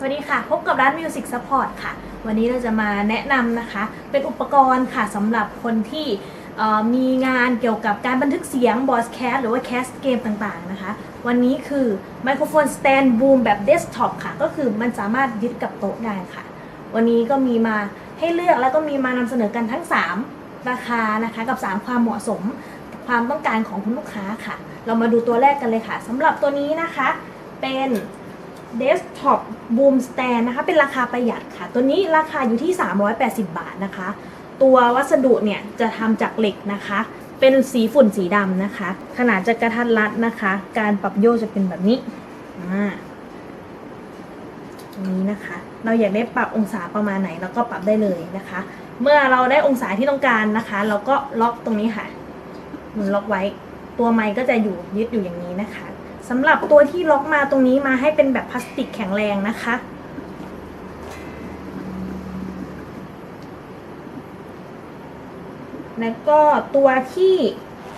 สวัสดีค่ะ พบกับร้าน Music Support ค่ะ วันนี้เราจะมาแนะนำนะคะ เป็นอุปกรณ์ค่ะสำหรับคนที่มีงานเกี่ยวกับการบันทึกเสียง b o s c a s t หรือว่า cast เกมต่างๆนะคะ วันนี้คือไมโครโฟนสแตนบูมแบบเดสก์ท็อปค่ะ ก็คือมันสามารถยึดกับโต๊ะได้ค่ะ วันนี้ก็มีมาให้เลือกแล้วก็มีมานำเสนอกันทั้ง 3 ราคานะคะกับ 3 ความเหมาะสมความต้องการของคุณลูกค้าค่ะ เรามาดูตัวแรกกันเลยค่ะสำหรับตัวนี้นะคะเป็น Desktop Boom Stand นะคะ เป็นราคาประหยัดค่ะ ตัวนี้ราคาอยู่ที่ 380 บาทนะคะ ตัววัสดุเนี่ยจะทำจากเหล็กนะคะ เป็นสีฝุ่นสีดำนะคะ ขนาดจะกระทัดรัดนะคะ การปรับโยกจะเป็นแบบนี้ตรงนี้นะคะ เราอยากได้ปรับองศาประมาณไหนเราก็ปรับได้เลยนะคะ เมื่อเราได้องศาที่ต้องการนะคะ เราก็ล็อกตรงนี้ค่ะมุนล็อกไว้ ตัวไม้ก็จะอยู่ยึดอยู่อย่างนี้นะคะ สำหรับตัวที่ล็อกมาตรงนี้มาให้เป็นแบบพลาสติกแข็งแรงนะคะ แล้วก็ตัวที่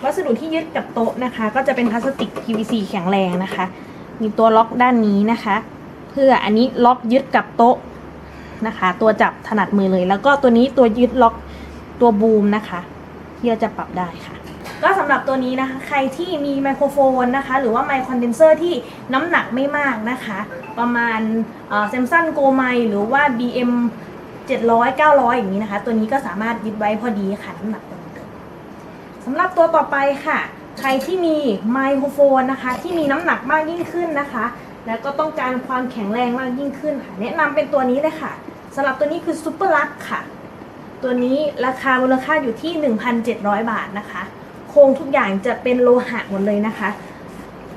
วัสดุที่ยึดกับโต๊ะนะคะ ก็จะเป็นพลาสติก PVC แข็งแรงนะคะ มีตัวล็อกด้านนี้นะคะ เพื่ออันนี้ล็อกยึดกับโต๊ะนะคะ ตัวจับถนัดมือเลย แล้วก็ตัวนี้ตัวยึดล็อกตัวบูมนะคะ ที่เราจะปรับได้ค่ะ ก็สำหรับตัวนี้นะคะ ใครที่มีไมโครโฟนนะคะ หรือว่าไมค์คอนเดนเซอร์ที่น้ำหนักไม่มากนะคะ ประมาณเซมซันโกไมหรือว่า BM 700 900 อย่างนี้นะคะ ตัวนี้ก็สามารถยึดไว้พอดีค่ะน้ำหนักตัวเดิมสำหรับตัวต่อไปค่ะ ใครที่มีไมโครโฟนนะคะ ที่มีน้ำหนักมากยิ่งขึ้นนะคะ แล้วก็ต้องการความแข็งแรงมากยิ่งขึ้นค่ะ แนะนำเป็นตัวนี้เลยค่ะสำหรับตัวนี้คือซูเปอร์ลักค่ะ ตัวนี้ราคามูลค่าอยู่ที่ 1,700 บาทนะคะ โครงทุกอย่างจะเป็นโลหะหมดเลยนะคะ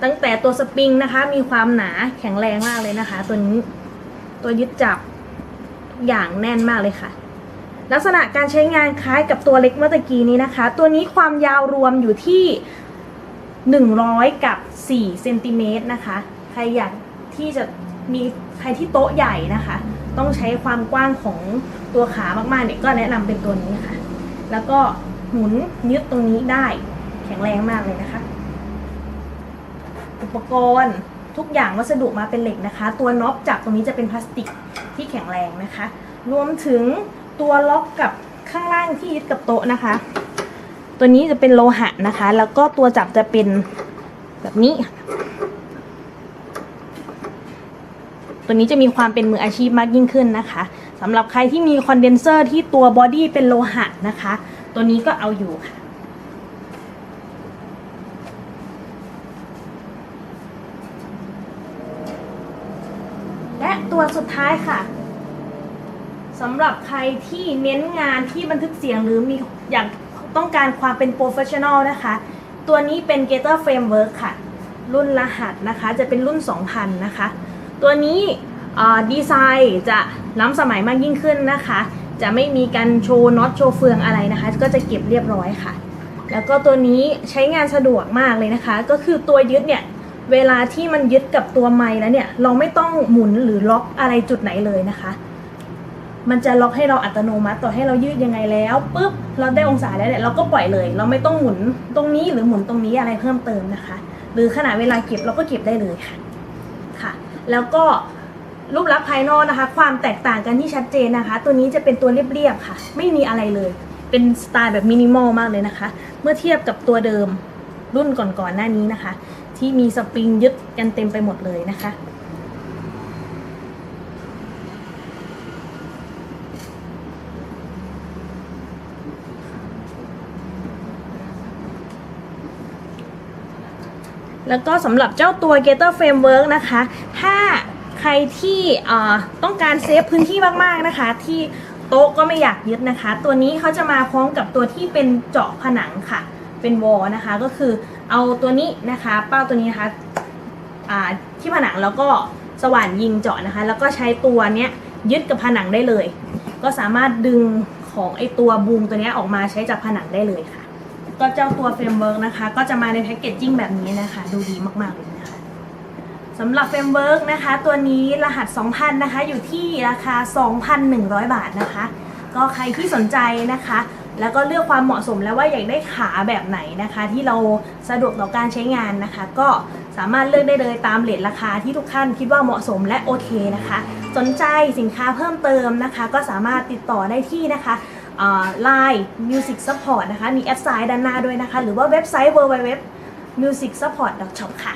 ตั้งแต่ตัวสปริงนะคะ มีความหนาแข็งแรงมากเลยนะคะ ตัวนี้ตัวยึดจับทุกอย่างแน่นมากเลยค่ะ ลักษณะการใช้งานคล้ายกับตัวเล็กเมื่อตะกี้นี้นะคะ ตัวนี้ความยาวรวมอยู่ที่ 100 กับ 4 เซนติเมตรนะคะ ใครอยากที่จะมีใครที่โต๊ะใหญ่นะคะ ต้องใช้ความกว้างของตัวขามากๆเนี่ยก็แนะนำเป็นตัวนี้ค่ะ แล้วก็ หมุนยึดตรงนี้ได้แข็งแรงมากเลยนะคะ อุปกรณ์ทุกอย่างวัสดุมาเป็นเหล็กนะคะ ตัวน็อปจับตรงนี้จะเป็นพลาสติกที่แข็งแรงนะคะ รวมถึงตัวล็อกกับข้างล่างที่ยึดกับโต๊ะนะคะ ตัวนี้จะเป็นโลหะนะคะ แล้วก็ตัวจับจะเป็นแบบนี้ ตัวนี้จะมีความเป็นมืออาชีพมากยิ่งขึ้นนะคะ สำหรับใครที่มีคอนเดนเซอร์ที่ตัวบอดี้เป็นโลหะนะคะ ตัวนี้ก็เอาอยู่ค่ะและตัวสุดท้ายค่ะสำหรับใครที่เน้นงานที่บันทึกเสียงหรือมีอยากต้องการความเป็นโปรเฟชชั่นอลนะคะ ตัวนี้เป็น Gator Framework ค่ะ รุ่นรหัสนะคะ จะเป็นรุ่น 2000 นะคะ ตัวนี้ ดีไซน์จะล้ำสมัยมากยิ่งขึ้นนะคะ จะไม่มีการโชว์น็อตโชว์เฟืองอะไรนะคะ ก็จะเก็บเรียบร้อยค่ะ แล้วก็ตัวนี้ใช้งานสะดวกมากเลยนะคะ ก็คือตัวยึดเนี่ยเวลาที่มันยึดกับตัวไม้แล้วเนี่ย เราไม่ต้องหมุนหรือล็อกอะไรจุดไหนเลยนะคะ มันจะล็อกให้เราอัตโนมัติต่อให้เรายืดยังไงแล้วปุ๊บเราได้องศาแล้วเนี่ยเราก็ปล่อยเลย เราไม่ต้องหมุนตรงนี้หรือหมุนตรงนี้อะไรเพิ่มเติมนะคะ หรือขณะเวลาเก็บเราก็เก็บได้เลยค่ะค่ะ แล้วก็ รูปลักษณ์ภายนอกนะคะ ความแตกต่างกันที่ชัดเจนนะคะ ตัวนี้จะเป็นตัวเรียบๆค่ะ ไม่มีอะไรเลย เป็นสไตล์แบบมินิมอลมากเลยนะคะ เมื่อเทียบกับตัวเดิมรุ่นก่อนๆหน้านี้นะคะ ที่มีสปริงยึดกันเต็มไปหมดเลยนะคะแล้วก็สำหรับเจ้าตัว Gator Framework นะคะ ถ้า ใครที่ต้องการเซฟพื้นที่มากๆนะคะ ที่โต๊ะก็ไม่อยากยึดนะคะ ตัวนี้เขาจะมาพร้อมกับตัวที่เป็นเจาะผนังค่ะ เป็นวอลนะคะ ก็คือเอาตัวนี้นะคะ เป้าตัวนี้นะคะที่ผนังแล้วก็สว่านยิงเจาะนะคะ แล้วก็ใช้ตัวเนี้ยยึดกับผนังได้เลย ก็สามารถดึงของไอตัวบูมตัวนี้ออกมาใช้จากผนังได้เลยค่ะ ก็เจ้าตัวเฟรมเวิร์กนะคะ ก็จะมาในแพ็กเกจจิ้งแบบนี้นะคะ ดูดีมากๆเลย สำหรับเฟรมเวิร์กนะคะ ตัวนี้รหัส 2,000 นะคะ อยู่ที่ราคา 2,100 บาทนะคะ ก็ใครที่สนใจนะคะ แล้วก็เลือกความเหมาะสมแล้วว่าอยากได้ขาแบบไหนนะคะ ที่เราสะดวกต่อการใช้งานนะคะ ก็สามารถเลือกได้เลยตามเลทราคาที่ทุกท่านคิดว่าเหมาะสมและโอเคนะคะ สนใจสินค้าเพิ่มเติมนะคะ ก็สามารถติดต่อได้ที่นะคะไลน์ Music Support นะคะ มีแอดไซน์ด้านหน้าด้วยนะคะ หรือว่าเว็บไซต์ www music support shop ค่ะ